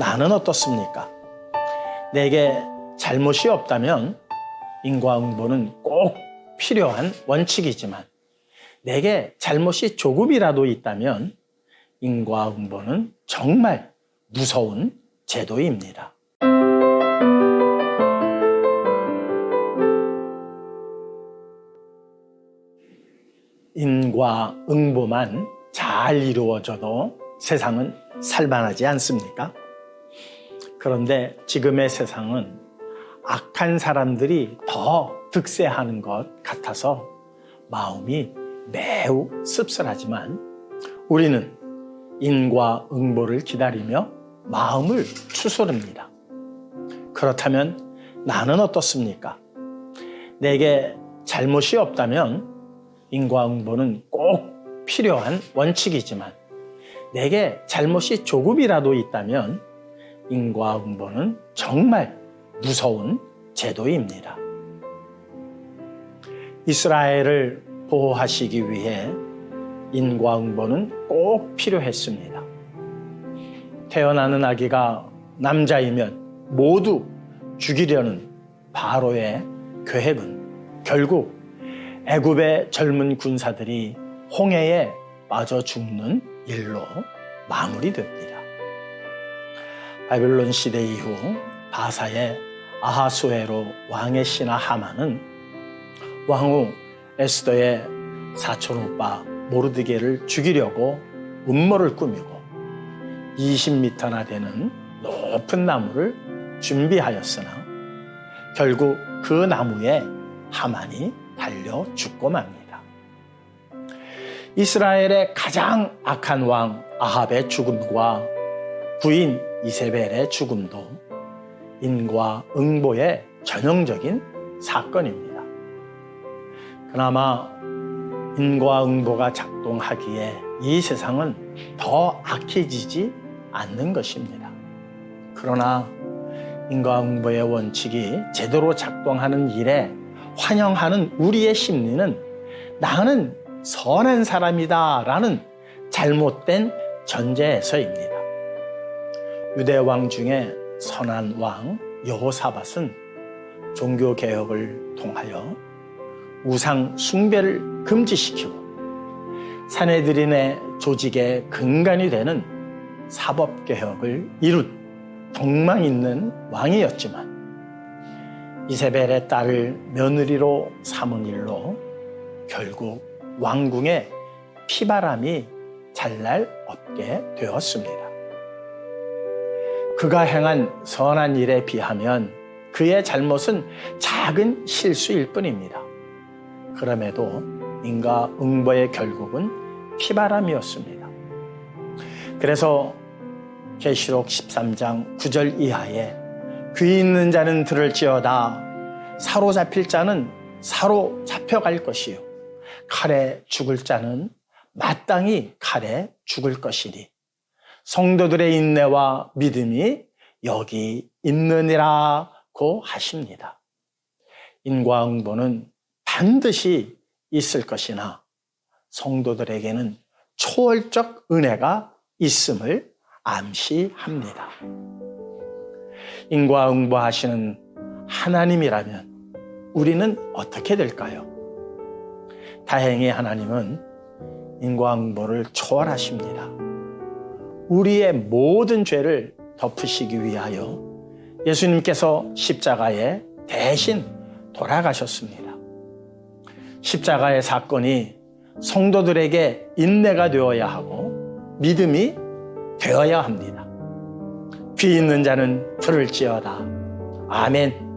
나는 어떻습니까? 내게 잘못이 없다면 인과응보는 꼭 필요한 원칙이지만 내게 잘못이 조금이라도 있다면 인과응보는 정말 무서운 제도입니다. 인과응보만 잘 이루어져도 세상은 살만하지 않습니까? 그런데 지금의 세상은 악한 사람들이 더 득세하는 것 같아서 마음이 매우 씁쓸하지만 우리는 인과 응보를 기다리며 마음을 추스릅니다. 그렇다면 나는 어떻습니까? 내게 잘못이 없다면 인과응보는 꼭 필요한 원칙이지만 내게 잘못이 조금이라도 있다면 인과응보는 정말 무서운 제도입니다. 이스라엘을 보호하시기 위해 인과응보는 꼭 필요했습니다. 태어나는 아기가 남자이면 모두 죽이려는 바로의 계획은 결국 애굽의 젊은 군사들이 홍해에 빠져 죽는 일로 마무리됩니다. 바빌론 시대 이후 바사의 아하수에로 왕의 신하 하만은 왕후 에스더의 사촌 오빠 모르드게를 죽이려고 음모를 꾸미고 20m나 되는 높은 나무를 준비하였으나 결국 그 나무에 하만이 달려 죽고 맙니다. 이스라엘의 가장 악한 왕 아합의 죽음과 부인 이세벨의 죽음도 인과 응보의 전형적인 사건입니다. 그나마 인과 응보가 작동하기에 이 세상은 더 악해지지 않는 것입니다. 그러나 인과 응보의 원칙이 제대로 작동하는 일에 환영하는 우리의 심리는 나는 선한 사람이다 라는 잘못된 전제에서입니다. 유대 왕 중에 선한 왕 여호사밧은 종교 개혁을 통하여 우상 숭배를 금지시키고 사내들인의 조직의 근간이 되는 사법 개혁을 이룬 덕망 있는 왕이었지만 이세벨의 딸을 며느리로 삼은 일로 결국 왕궁에 피바람이 잘날 없게 되었습니다. 그가 행한 선한 일에 비하면 그의 잘못은 작은 실수일 뿐입니다. 그럼에도 인과 응보의 결국은 피바람이었습니다. 그래서 계시록 13장 9절 이하에 귀 있는 자는 들을지어다 사로잡힐 자는 사로잡혀갈 것이요 칼에 죽을 자는 마땅히 칼에 죽을 것이니 성도들의 인내와 믿음이 여기 있느니라고 하십니다. 인과응보는 반드시 있을 것이나 성도들에게는 초월적 은혜가 있음을 암시합니다. 인과응보하시는 하나님이라면 우리는 어떻게 될까요? 다행히 하나님은 인과응보를 초월하십니다. 우리의 모든 죄를 덮으시기 위하여 예수님께서 십자가에 대신 돌아가셨습니다. 십자가의 사건이 성도들에게 인내가 되어야 하고 믿음이 되어야 합니다. 귀 있는 자는 들을지어다. 아멘.